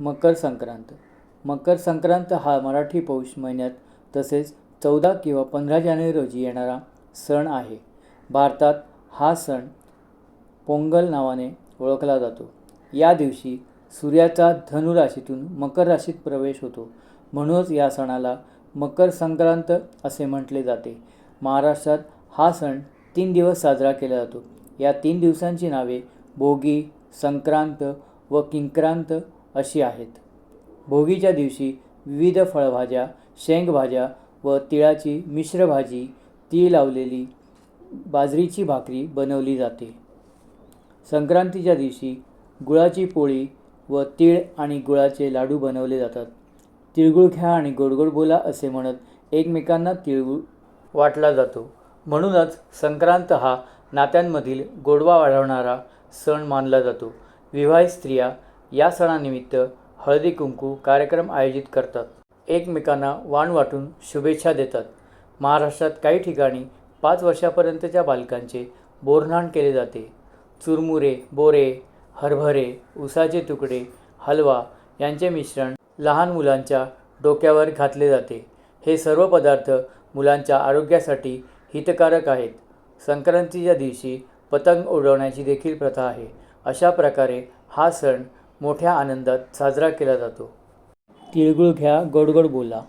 मकर संक्रांत. मकर संक्रांत हा मराठी पौष महिन्यात तसेच चौदा किंवा पंधरा जानेवारी रोजी येणारा सण आहे. भारतात हा सण पोंगल नावाने ओळखला जातो. या दिवशी सूर्याचा धनुराशीतून मकर राशीत प्रवेश होतो. म्हणूनच या सणाला मकर संक्रांत असे म्हटले जाते. महाराष्ट्रात हा सण तीन दिवस साजरा केला जातो. या तीन दिवसांची नावे भोगी संक्रांत व किंक्रांत अशी आहेत. भोगीच्या दिवशी विविध फळभाज्या शेंगभाज्या व तिळाची मिश्र भाजी तीळ लावलेली बाजरीची भाकरी बनवली जाते. संक्रांतीच्या दिवशी गुळाची पोळी व तीळ आणि गुळाचे लाडू बनवले जातात. तिळगुळ घ्या आणि गोडगोड बोला असे म्हणत एकमेकांना तिळगुळ वाटला जातो. म्हणूनच संक्रांत हा नात्यांमधील गोडवा वाढवणारा सण मानला जातो. विवाहित स्त्रिया या सणानिमित्त हळदी कुंकू कार्यक्रम आयोजित करतात. एकमेकांना वाण वाटून शुभेच्छा देतात. महाराष्ट्रात काही ठिकाणी पाच वर्षापर्यंतच्या बालकांचे बोरनाण केले जाते. चुरमुरे बोरे हरभरे उसाचे तुकडे हलवा यांचे मिश्रण लहान मुलांच्या डोक्यावर घातले जाते. हे सर्व पदार्थ मुलांच्या आरोग्यासाठी हितकारक आहेत. संक्रांतीच्या दिवशी पतंग उडवण्याची देखील प्रथा आहे. अशा प्रकारे हा सण मोठ्या आनंदात साजरा केला जातो. तिळगुळ घ्या गोडगोड बोला.